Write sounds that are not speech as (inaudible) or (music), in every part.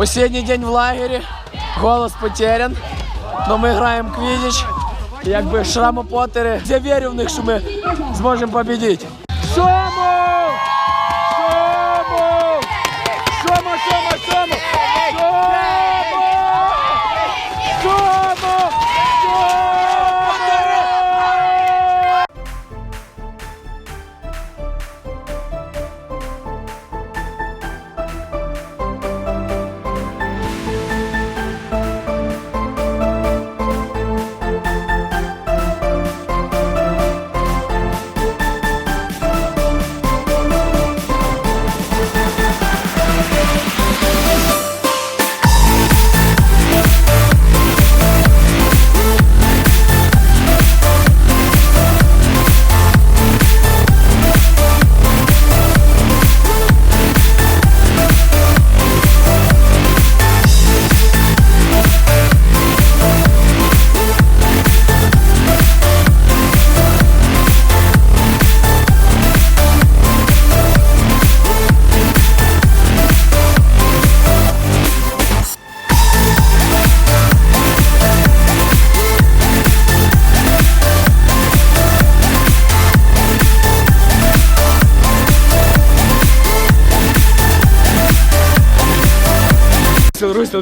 Последний день в лагере, голос потерян, но ми граємо квідіч. Якби шрамопотери. Я вірю в них, що ми зможемо победити.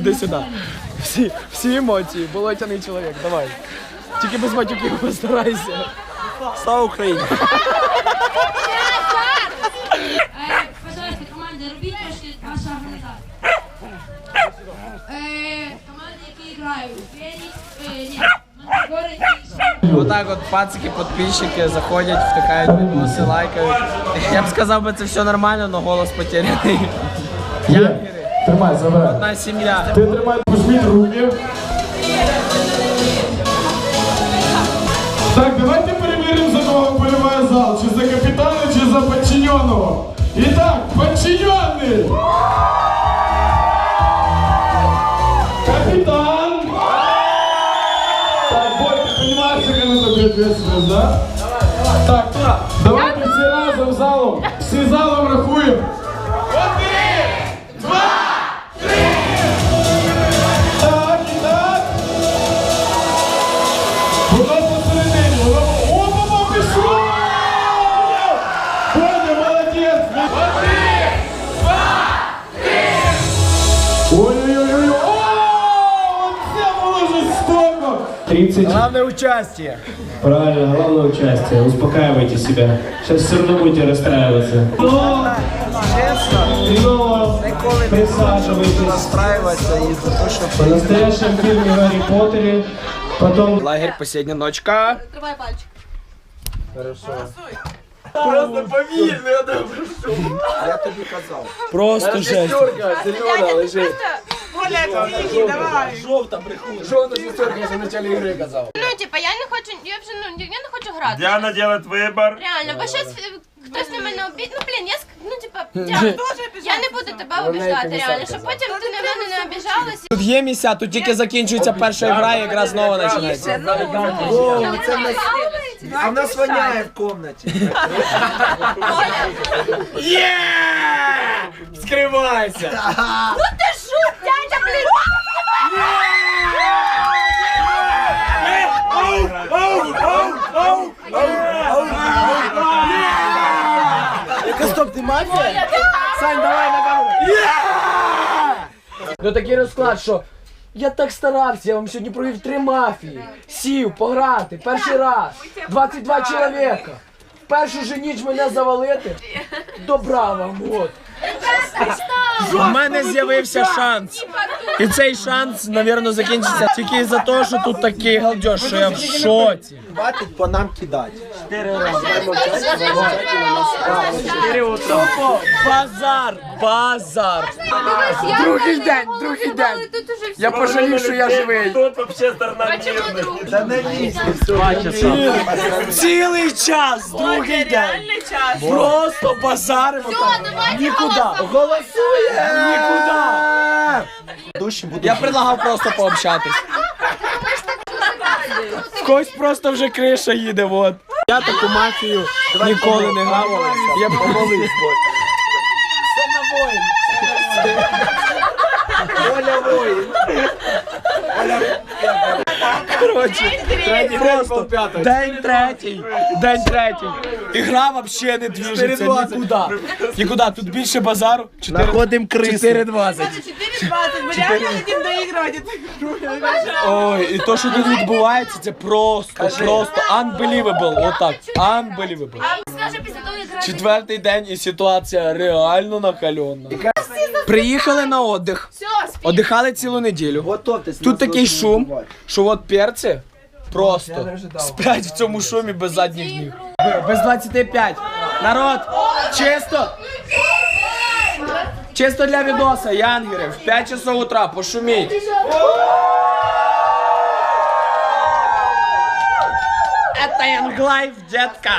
Все, Русь, іди сюди. Всі, всі емоції, болотяний чоловік, давай. Тільки без матюків постарайся. Слава Україні! Бажаєте команди, робіть трошки ваша організація. Команди, які грають. Фенікс, ні, Мандрагори і Шампунь. Отак от пацики, підписчики заходять, втикають відоси, лайкають. Я б сказав би, це все нормально, але голос потеряний. Ягери, Тримай, забирай. одна сім'я. Ти тримай, пожміть руки. Так, давайте перевіримо, за кого вболіває зал. Чи за капітана, чи за подчиненого. І так, подчинений! Капитан! Так, Бой, ты понимаешь, как она такая ответственность, да? Так, давайте всі разом залом. Всі залом рахуємо. 30. Главне участие. Правильно, главное участие. Успокаивайте себя. Сейчас все равно будете расстраиваться. Но, Чесно, но не присаживайтесь. настраюватися і за те, що В настоящем фильме Гарри Поттере. Потом Лагерь последня ночка. Тривай пальчик. Просто повільно, я тебе. Я тобі казав. Просто жесть. Зелена лежит. Жовта брехуна. Жовта шестерка, я в началі ігри казав. Ну, типа, я не хочу, я вже, ну, я не хочу грати. Диана делает выбор. Реально, бо щас е, хтось на мене обід... Ну, блін, я, ск- ну, типа, Діана, я не буду тебе обіждати, реально, щоб потім ти на мене не обіжалась. Тут є місця, тут тільки закінчується перша гра, і якраз знову починається. А в нас воняє в комнаті. Є! Скривайся! (laughs) Ну ти шут, дядя, блін! Стоп, ти мафія? Сань, давай на камеру. Ну такий розклад, що я так старався, я вам сьогодні провів три мафії. Сів, пограти, перший раз. 22 чоловіка. Першу же ніч мене завалити. Добра вам, от. У мене з'явився шанс. І цей шанс, мабуть, закінчиться тільки за те, що тут такий галдеж, що я в шоці. Хватить по нам кидати. Базар, базар. Другий день, другий день. Я пожалів, що я живий. Тут вообще сторона мирная. Та не лізьте, Цілий час, другий день. Просто базаримо там. Нікуди. Голосує. Нікуди. Душі буду. Я предлагав просто пообщатись. В когось просто вже криша їде, от. Я таку мафію ніколи не грав. Я б помолився. Це на воїн Коротше, просто день третій, день третій. Ігра вообще не движеться нікуди. Нікуди, тут більше базару. Находим крису. 4-20. 4.20, мы реально хотим доигрывать эту Ой, і то, що тут відбувається, це просто, просто unbelievable. Отак, unbelievable. Скажи після того, як Четвертий день і ситуація реально накальонна. Приїхали на отдих, Оддихали цілу неділю. Готовтесь. Тут такий шум, що от перці просто сплять в цьому шумі без задніх ніг. Без 25. Народ, чисто. Чисто для відоса, янгери, в 5 часов утра, пошуміть. Это Янглайф, детка.